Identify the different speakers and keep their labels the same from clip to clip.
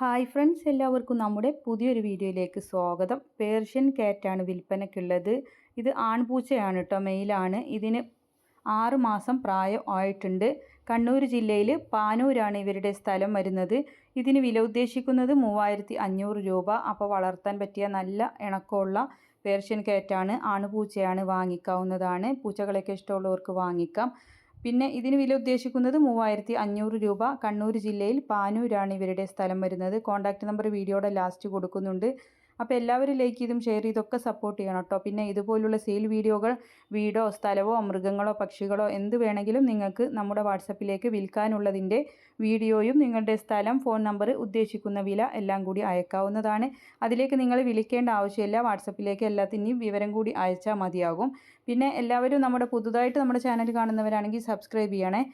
Speaker 1: Hi friends എല്ലാവർക്കും നമ്മുടെ പുതിയൊരു വീഡിയോയിലേക്ക് സ്വാഗതം. പേർഷ്യൻ കാറ്റാണ് വിൽപ്പനയ്ക്കുള്ളത്. ഇത് ആൺപൂച്ചയാണ് കേട്ടോ മെയിലാണ് ഇതിന് ആറ് മാസം പ്രായം ആയിട്ടുണ്ട്. കണ്ണൂർ ജില്ലയിൽ പാനൂരാണ് ഇവരുടെ സ്ഥലം വരുന്നത്. ഇതിന് വില ഉദ്ദേശിക്കുന്നത് മൂവായിരത്തി അഞ്ഞൂറ് രൂപ. അപ്പോൾ വളർത്താൻ പറ്റിയ നല്ല ഇണക്കമുള്ള പേർഷ്യൻ കാറ്റാണ് ആണുപൂച്ചയാണ് വാങ്ങിക്കാവുന്നതാണ്. പൂച്ചകളൊക്കെ ഇഷ്ടമുള്ളവർക്ക് വാങ്ങിക്കാം. പിന്നെ ഇതിന് വില ഉദ്ദേശിക്കുന്നത് മൂവായിരത്തി അഞ്ഞൂറ് രൂപ. കണ്ണൂർ ജില്ലയിൽ പാനൂരാണ് ഇവരുടെ സ്ഥലം വരുന്നത്. കോൺടാക്റ്റ് നമ്പർ വീഡിയോയുടെ ലാസ്റ്റ് കൊടുക്കുന്നുണ്ട്. അപ്പോൾ എല്ലാവരും ലൈക്ക് ചെയ്തും ഷെയർ ചെയ്തൊക്കെ സപ്പോർട്ട് ചെയ്യണം കേട്ടോ. പിന്നെ ഇതുപോലുള്ള സെയിൽ വീഡിയോകൾ വീടോ സ്ഥലമോ മൃഗങ്ങളോ പക്ഷികളോ എന്ത് വേണമെങ്കിലും നിങ്ങൾക്ക് നമ്മുടെ വാട്സപ്പിലേക്ക് വിൽക്കാനുള്ളതിന്റെ വീഡിയോയും നിങ്ങളുടെ സ്ഥലം ഫോൺ നമ്പർ ഉദ്ദേശിക്കുന്ന വില എല്ലാം കൂടി അയക്കാവുന്നതാണ്. അതിലേക്ക് നിങ്ങൾ വിളിക്കേണ്ട ആവശ്യമില്ല. വാട്സപ്പിലേക്ക് എല്ലാത്തിന്റെയും വിവരം കൂടി അയച്ചാൽ മതിയാകും. പിന്നെ എല്ലാവരും നമ്മുടെ പുതുതായിട്ട് നമ്മുടെ ചാനൽ കാണുന്നവരാണെങ്കിൽ സബ്സ്ക്രൈബ് ചെയ്യണേ.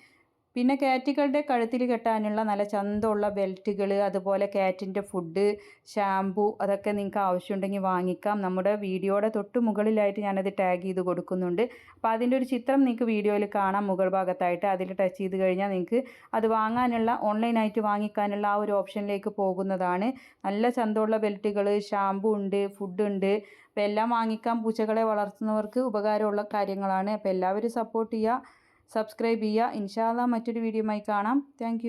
Speaker 1: പിന്നെ കാറ്റുകളുടെ കഴുത്തിൽ കെട്ടാനുള്ള നല്ല ചന്തമുള്ള ബെൽറ്റുകൾ അതുപോലെ കാറ്റിന്റെ ഫുഡ് ഷാംപൂ അതൊക്കെ നിങ്ങൾക്ക് ആവശ്യമുണ്ടെങ്കിൽ വാങ്ങിക്കാം. നമ്മുടെ വീഡിയോയുടെ തൊട്ട് മുകളിലായിട്ട് ഞാനത് ടാഗ് ചെയ്ത് കൊടുക്കുന്നുണ്ട്. അപ്പോൾ അതിന്റെ ഒരു ചിത്രം നിങ്ങൾക്ക് വീഡിയോയിൽ കാണാം മുകൾ ഭാഗത്തായിട്ട്. അതിൽ ടച്ച് ചെയ്ത് കഴിഞ്ഞാൽ നിങ്ങൾക്ക് അത് വാങ്ങാനുള്ള ഓൺലൈനായിട്ട് വാങ്ങിക്കാനുള്ള ആ ഒരു ഓപ്ഷനിലേക്ക് പോകുന്നതാണ്. നല്ല ചന്തമുള്ള ബെൽറ്റുകൾ ഷാംപൂ ഉണ്ട് ഫുഡ് ഉണ്ട്. അപ്പോൾ എല്ലാം വാങ്ങിക്കാം. പൂച്ചകളെ വളർത്തുന്നവർക്ക് ഉപകാരമുള്ള കാര്യങ്ങളാണ്. അപ്പോൾ എല്ലാവരും സപ്പോർട്ട് ചെയ്യുക. സബ്സ്ക്രൈബ് ചെയ്യുക. ഇൻഷാല്ല മറ്റൊരു വീഡിയോയുമായി കാണാം. താങ്ക്